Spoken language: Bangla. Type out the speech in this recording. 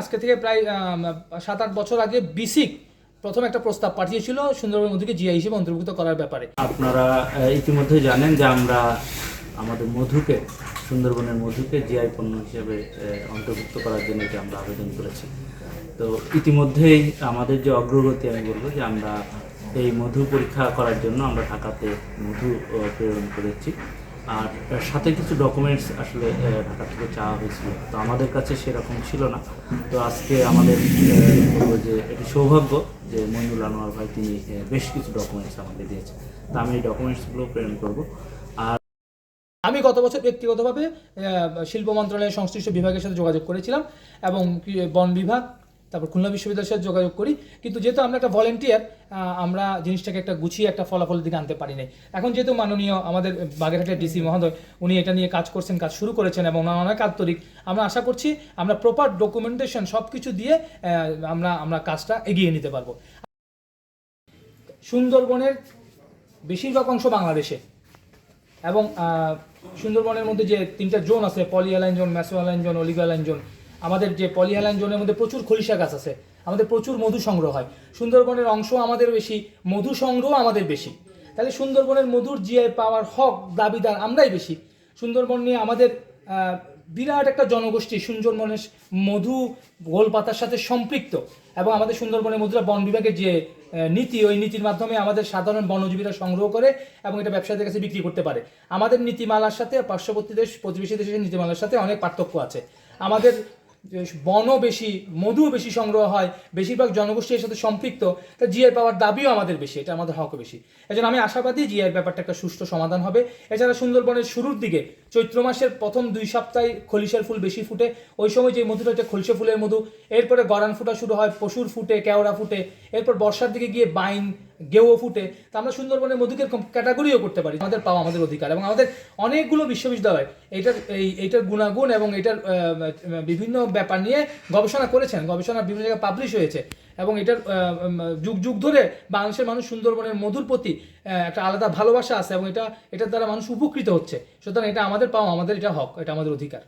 আজকে থেকে প্রায় সাত আট বছর আগে বিসিক প্রথম একটা প্রস্তাব পাঠিয়েছিল সুন্দরবন মধুকে জিআই হিসেবে অন্তর্ভুক্ত করার ব্যাপারে। আপনারা ইতিমধ্যে জানেন যে আমরা আমাদের মধুকে, সুন্দরবনের মধুকে জিআই পণ্য হিসেবে অন্তর্ভুক্ত করার জন্য যে আমরা আবেদন করেছি। তো ইতিমধ্যেই আমাদের যে অগ্রগতি, আমি বলব যে আমরা এই মধু পরীক্ষা করার জন্য আমরা ঢাকাতে মধু প্রেরণ করেছি। আর সাথে কিছু ডকুমেন্টস আসলে ঢাকা থেকে চাওয়া হয়েছিল। তো আমাদের কাছে সেরকম ছিল না। তো আজকে আমাদের বলব যে এটি সৌভাগ্য যে মঞ্জুল আনোয়ার ভাই তিনি বেশ কিছু ডকুমেন্টস আমাকে দিয়েছে তো আমি এই ডকুমেন্টসগুলো প্রেরণ করব। আর আমি গত বছর ব্যক্তিগতভাবে শিল্প মন্ত্রণালয়ের সংশ্লিষ্ট বিভাগের সাথে যোগাযোগ করেছিলাম এবং বন বিভাগ তারপর খুলনা বিশ্ববিদ্যালয়ের সাথে যোগাযোগ করি। কিন্তু যেহেতু আমরা একটা ভলেন্টিয়ার আমরা জিনিসটাকে একটা গুছিয়ে একটা ফলাফলের দিকে আনতে পারি নাই। এখন যেহেতু মাননীয় আমাদের বাগেরহাটের ডিসি মহোদয়, উনি এটা নিয়ে কাজ করছেন, কাজ শুরু করেছেন এবং ওনারা অনেক আন্তরিক আমরা আশা করছি আমরা প্রপার ডকুমেন্টেশন সব কিছু দিয়ে আমরা আমরা কাজটা এগিয়ে নিতে পারব। সুন্দরবনের বেশিরভাগ অংশ বাংলাদেশে এবং সুন্দরবনের মধ্যে যে তিনটা জোন আছে, polyhaline zone, mesohaline zone, oligohaline zone আমাদের যে পলি অ্যালাইন জোনের মধ্যে প্রচুর খলিশা গাছ আছে, আমাদের প্রচুর মধু সংগ্রহ হয়। সুন্দরবনের অংশ আমাদের বেশি, মধু সংগ্রহ আমাদের বেশি। তাহলে সুন্দরবনের মধুর জিআই পাওয়ার হক, দাবিদার আমরাই বেশি। সুন্দরবন নিয়ে আমাদের বিরাট একটা জনগোষ্ঠী সুন্দরবনের মধু গোলপাতার সাথে সম্পৃক্ত এবং আমাদের সুন্দরবনের মধুরা বন বিভাগের যে নীতি, ওই নীতির মাধ্যমে আমাদের সাধারণ বনজীবীরা সংগ্রহ করে এবং এটা ব্যবসায়ীদের কাছে বিক্রি করতে পারে। আমাদের নীতিমালার সাথে পার্শ্ববর্তী দেশ, প্রতিবেশী দেশের নীতিমালার সাথে অনেক পার্থক্য আছে। আমাদের বনও বেশি, মধুও বেশি সংগ্রহ হয়, বেশিরভাগ জনগোষ্ঠীর সাথে সম্পৃক্ত, তা জিআই পাওয়ার দাবিও আমাদের বেশি, এটা আমাদের হকও বেশি। এজন্য আমি আশাবাদী জিআই ব্যাপারটা একটা সুষ্ঠু সমাধান হবে। এছাড়া সুন্দরবনের শুরুর দিকে, চৈত্র মাসের প্রথম দুই সপ্তাহে খলিশার ফুল বেশি ফুটে, ওই সময় যে মধুটা হচ্ছে খলিশা ফুলের মধু, এরপরে গরান ফুটা শুরু হয়, পশুর ফুটে, কেওড়া ফুটে, এরপর বর্ষার দিকে গিয়ে বাইন গেও ফুটে, তা আমরা সুন্দরবনের মধুকে ক্যাটাগরিও করতে পারি। আমাদের পাওয়া আমাদের অধিকার এবং আমাদের অনেকগুলো বিশ্ববিদ্যালয়, এইটার, এই, এইটার গুণাগুণ এবং এটার বিভিন্ন ব্যাপার নিয়ে গবেষণা করেছেন, গবেষণা বিভিন্ন জায়গায় পাবলিশ হয়েছে এবং এটার যুগ যুগ ধরে বাংলাদেশের মানুষ সুন্দরবনের মধুর প্রতি একটা আলাদা ভালোবাসা আছে এবং এটা, এটার দ্বারা মানুষ উপকৃত হচ্ছে। সুতরাং এটা আমাদের পাওয়া, আমাদের এটা হক, এটা আমাদের অধিকার।